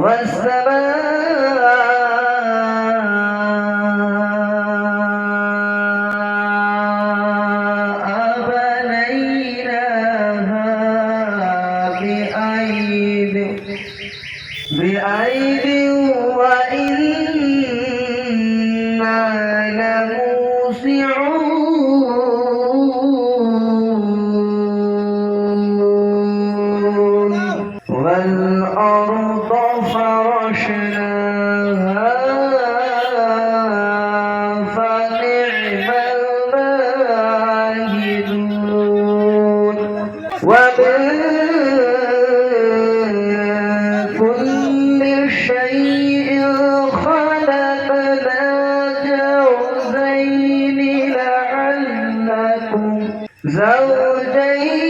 والسماء زوجين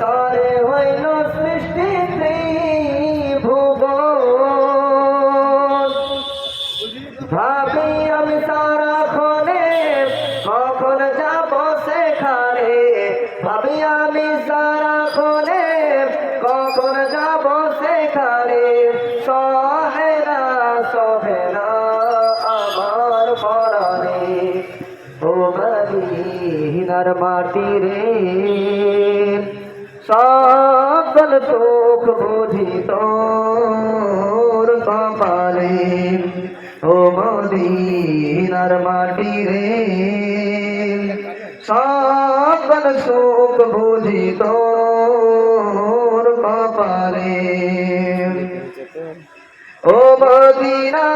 তারে হইল সৃষ্টি ভূগোল ভাবি আমি সারা খনে কখন যাব সেখানে? ভাবি আমি সারা খনে কখন যাব সেখানে? সহেরা সহেরা আমার পরাণে। ও মদিনার মাটি রে। সকল চোখ বুঝি তোর কপালে। ও মদিনার মাটি রে। সকল সুখ বুঝি তোর কপালে। ও মদিনা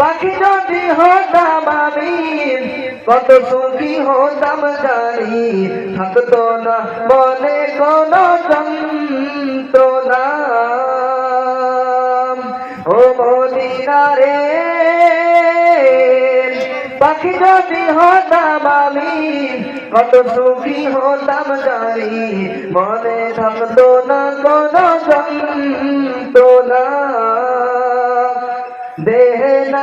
পাখি যদি হতাম আমি, কত সুখী হতাম জানি। থাকতো না মনে কোন যন্ত্রণা। ও মদিনা রে, পাখি যদি হতাম আমি, কত সুখী হতাম জানি। মনে থাকতো না কোন যন্ত্রণা।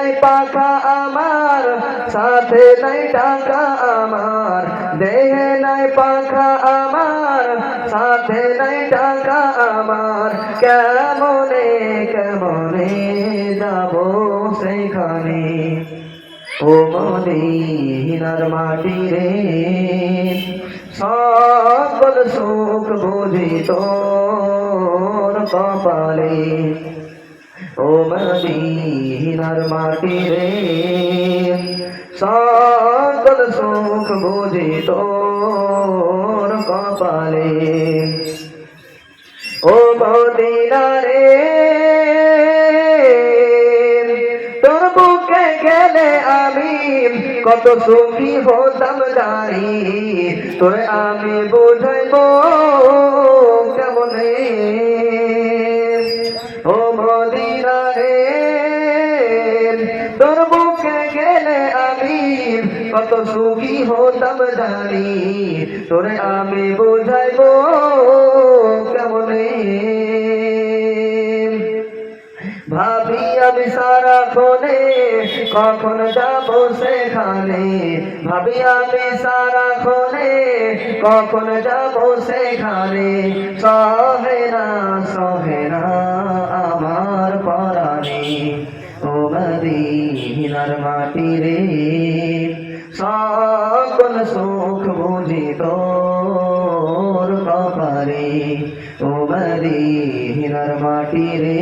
নাই পাখা আমার সাথে নাই টাকা আমার দেহে নাই পাখা আমার সাথে নাই টাকা আমার কেমনে কেমনে যাব সেখানে ও মদিনার মাটি রে সকল সুখ বুঝি তোর কপালে ও মদিনার মাটি রে সকল সুখ বুঝি তোর কপালে। ও মদিনা রে তোর বুকে গেলে আমি কত সুখী হতাম জানি। তোর আমি বুঝাইব কেমনে? ও মদিনা রে তোর বুকে আমি কত সুখী হতাম জানি। তোরে আমি বুঝাইবো কখন যাব সেখানে? ভাবি, আমি সারা ফোনে কখন যাব সেখানে? সহেনা সহেনা, আমার পরাণে। ও মদিনার মাটি রে সকল সুখ বুঝি তোর কপারে ও মদিনার মাটি রে